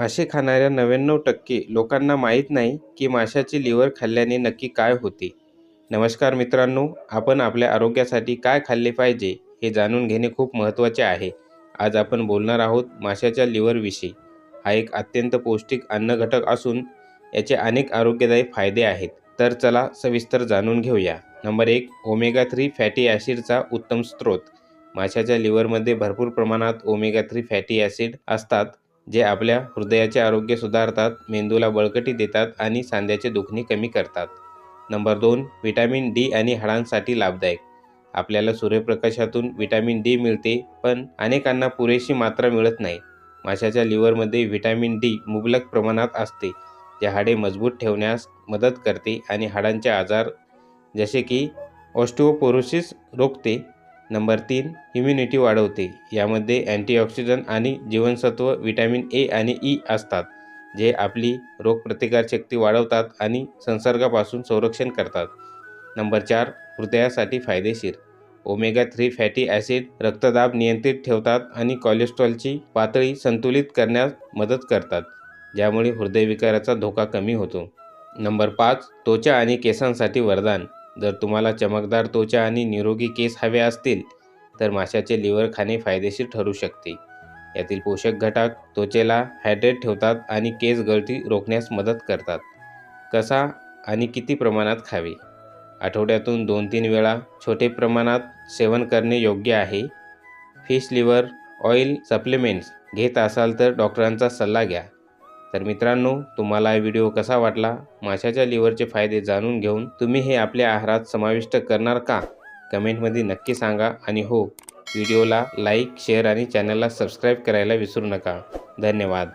मासे खाणाऱ्या नव्याण्णव टक्के लोकांना माहीत नाही की माशाचे लिव्हर खाल्ल्याने नक्की काय होते. नमस्कार मित्रांनो आपण आपल्या आरोग्यासाठी काय खाल्ले पाहिजे हे जाणून घेणे खूप महत्त्वाचे आहे. आज आपण बोलणार आहोत माशाच्या लिव्हरविषयी हा एक अत्यंत पौष्टिक अन्नघटक असून याचे अनेक आरोग्यदायी फायदे आहेत. तर चला सविस्तर जाणून घेऊया. नंबर एक ओमेगा थ्री फॅटी ॲसिडचा उत्तम स्रोत. माशाच्या लिव्हरमध्ये भरपूर प्रमाणात ओमेगा थ्री फॅटी ॲसिड असतात. जे आपल्या हृदयाचे आरोग्य सुधारतात मेंदूला बळकटी देतात आणि सांध्याचे दुखणे कमी करतात. नंबर दोन व्हिटॅमिन डी आणि हाडांसाठी लाभदायक. आपल्याला सूर्यप्रकाशातून व्हिटॅमिन डी मिळते पण अनेकांना पुरेशी मात्रा मिळत नाही. माशाच्या लिव्हरमध्ये व्हिटॅमिन डी मुबलक प्रमाणात असते जे हाडे मजबूत ठेवण्यास मदत करते आणि हाडांचे आजार जसे की ऑस्टिओपोरोसिस रोखते नंबर तीन इम्युनिटी वाढवते. यामध्ये अँटीऑक्सिडंट आणि जीवनसत्व विटॅमिन ए आणि ई असतात जे आपली रोगप्रतिकारशक्ती वाढवतात आणि संसर्गापासून संरक्षण करतात. नंबर चार हृदयासाठी फायदेशीर. ओमेगा थ्री फॅटी ॲसिड रक्तदाब नियंत्रित ठेवतात आणि कोलेस्ट्रॉलची पातळी संतुलित करण्यास मदत करतात ज्यामुळे हृदयविकाराचा धोका कमी होतो. नंबर पाच त्वचा आणि केसांसाठी वरदान. जर तुम्हाला चमकदार त्वचा आणि निरोगी केस हवे असतील तर माशाचे लिव्हर खाणे फायदेशीर ठरू शकते. यातील पोषक घटक त्वचेला हायड्रेट ठेवतात आणि केस गळती रोखण्यास मदत करतात. कसा आणि किती प्रमाणात खावे? आठवड्यातून दोन तीन वेळा छोटे प्रमाणात सेवन करणे योग्य आहे. फिश लिव्हर ऑइल सप्लिमेंट्स घेत असाल तर डॉक्टरांचा सल्ला घ्या. तर मित्रांनो तुम्हाला हा व्हिडिओ कसा वाटला? माशाच्या लिव्हरचे फायदे जाणून घेऊन तुम्ही हे आपल्या आहारात समाविष्ट करणार का? कमेंटमध्ये नक्की सांगा आणि हो व्हिडिओला लाईक शेअर आणि चॅनलला सबस्क्राईब करायला विसरू नका. धन्यवाद.